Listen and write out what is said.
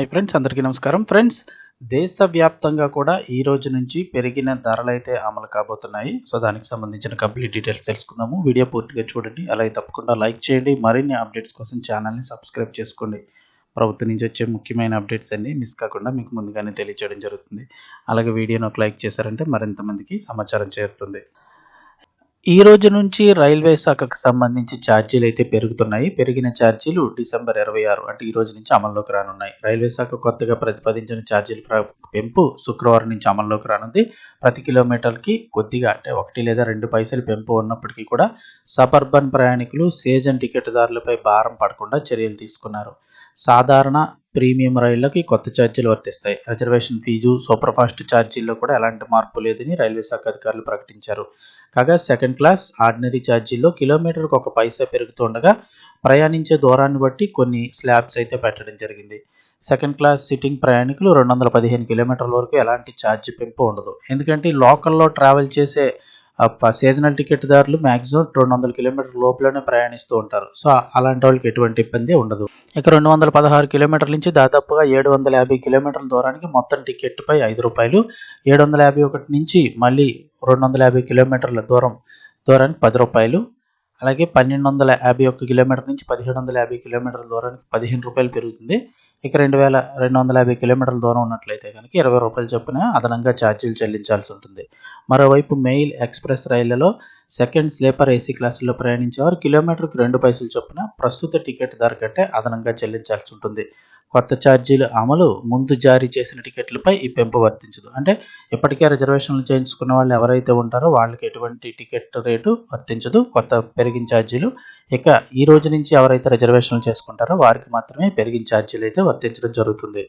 Hi friends అందరికీ నమస్కారం. Friends దేశవ్యాప్తంగా కూడా ఈ రోజు నుంచి పెరిగిన ధరలు అయితే అమలు కాబోతున్నాయి. సో దానికి సంబంధించిన కంప్లీట్ డీటెయిల్స్ తెలుసుకుందాము. వీడియో పూర్తిగా చూడండి. అలాగే తప్పకుండా లైక్ చేయండి. మరిన్ని అప్డేట్స్ కోసం ఛానల్ని సబ్స్క్రైబ్ చేసుకోండి. ప్రభుత్వం నుంచి వచ్చే ముఖ్యమైన అప్డేట్స్ అన్ని మిస్ కాకుండా మీకు ముందుగానే తెలియజేయడం జరుగుతుంది. అలాగే వీడియోను ఒక లైక్ చేశారంటే మరింత మందికి సమాచారం చేరుతుంది. ఈ రోజు నుంచి రైల్వే శాఖకు సంబంధించి ఛార్జీలు అయితే పెరుగుతున్నాయి. పెరిగిన ఛార్జీలు డిసెంబర్ ఇరవై ఆరు అంటే ఈ రోజు నుంచి అమల్లోకి రానున్నాయి. రైల్వే శాఖ కొత్తగా ప్రతిపాదించిన ఛార్జీల పెంపు శుక్రవారం నుంచి అమల్లోకి రానుంది. ప్రతి కిలోమీటర్కి కొద్దిగా అంటే ఒకటి లేదా రెండు పైసలు పెంపు ఉన్నప్పటికీ కూడా సబర్బన్ ప్రయాణికులు సీజన్ టికెట్దారులపై భారం పడకుండా చర్యలు తీసుకున్నారు. సాధారణ ప్రీమియం రైళ్ళకి కొత్త ఛార్జీలు వర్తిస్తాయి. రిజర్వేషన్ ఫీజు సూపర్ ఫాస్ట్ ఛార్జీల్లో కూడా ఎలాంటి మార్పు లేదని రైల్వే శాఖ అధికారులు ప్రకటించారు. కాగా సెకండ్ క్లాస్ ఆర్డినరీ ఛార్జీల్లో కిలోమీటర్కి ఒక పైసా పెరుగుతుండగా ప్రయాణించే దూరాన్ని బట్టి కొన్ని స్లాబ్స్ అయితే పెట్టడం జరిగింది. సెకండ్ క్లాస్ సిట్టింగ్ ప్రయాణికులు రెండు వందల పదిహేను కిలోమీటర్ల వరకు ఎలాంటి ఛార్జ్ పెంపు ఉండదు. ఎందుకంటే లోకల్లో ట్రావెల్ చేసే సీజనల్ టికెట్ దారులు మ్యాక్సిమం రెండు వందల కిలోమీటర్ లోపలనే ప్రయాణిస్తూ ఉంటారు. సో అలాంటి వాళ్ళకి ఎటువంటి ఇబ్బంది ఉండదు. ఇక రెండు వందల పదహారు కిలోమీటర్ల నుంచి దాదాపుగా ఏడు వందల యాభై కిలోమీటర్ల దూరానికి మొత్తం టికెట్పై ఐదు రూపాయలు ఏడు వందల యాభై ఒకటి నుంచి మళ్ళీ రెండు వందల యాభై కిలోమీటర్ల దూరం దూరానికి పది రూపాయలు అలాగే పన్నెండు వందల యాభై ఒక్క కిలోమీటర్ నుంచి పదిహేడు వందల యాభై కిలోమీటర్ల దూరానికి పదిహేను రూపాయలు పెరుగుతుంది. ఇక రెండు వేల రెండు వందల యాభై కిలోమీటర్ల దూరం ఉన్నట్లయితే కనుక ఇరవై రూపాయలు చొప్పున అదనంగా ఛార్జీలు చెల్లించాల్సి ఉంటుంది. మరోవైపు మెయిల్ ఎక్స్ప్రెస్ రైళ్ళలో సెకండ్ స్లీపర్ ఏసీ క్లాసుల్లో ప్రయాణించేవారు కిలోమీటర్కి రెండు పైసలు చొప్పున ప్రస్తుత టికెట్ ధర కంటే అదనంగా చెల్లించాల్సి ఉంటుంది. కొత్త ఛార్జీల అమలు ముందు జారీ చేసిన టికెట్లపై ఈ పెంపు వర్తించదు. అంటే ఇప్పటికే రిజర్వేషన్లు చేయించుకున్న వాళ్ళు ఎవరైతే ఉంటారో వాళ్ళకి ఎటువంటి టికెట్ రేటు వర్తించదు. కొత్త పెరిగిన ఛార్జీలు. ఇక ఈ రోజు నుంచి ఎవరైతే రిజర్వేషన్లు చేసుకుంటారో వారికి మాత్రమే పెరిగిన ఛార్జీలు అయితే వర్తించడం జరుగుతుంది.